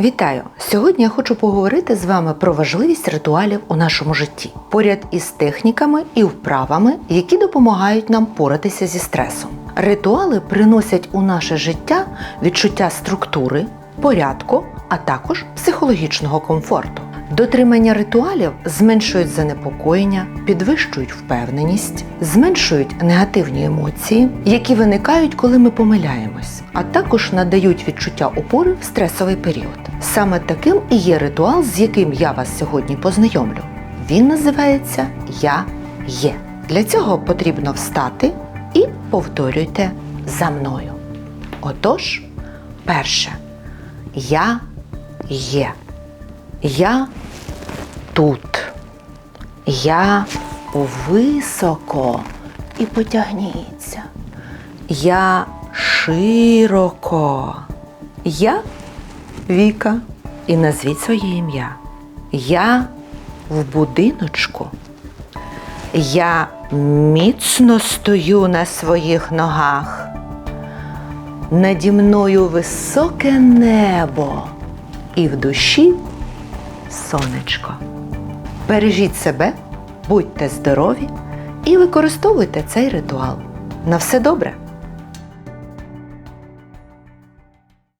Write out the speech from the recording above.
Вітаю! Сьогодні я хочу поговорити з вами про важливість ритуалів у нашому житті, поряд із техніками і вправами, які допомагають нам поратися зі стресом. Ритуали приносять у наше життя відчуття структури, порядку, а також психологічного комфорту. Дотримання ритуалів зменшують занепокоєння, підвищують впевненість, зменшують негативні емоції, які виникають, коли ми помиляємось, а також надають відчуття опори в стресовий період. Саме таким і є ритуал, з яким я вас сьогодні познайомлю. Він називається Я є. Для цього потрібно встати і повторюйте за мною. Отож, перше, я є. Я тут. Я високо і потягніться. Я широко. Я Віка. І назвіть своє ім'я. Я в будиночку. Я міцно стою на своїх ногах. Наді мною високе небо і в душі сонечко. Бережіть себе, будьте здорові і використовуйте цей ритуал. На все добре!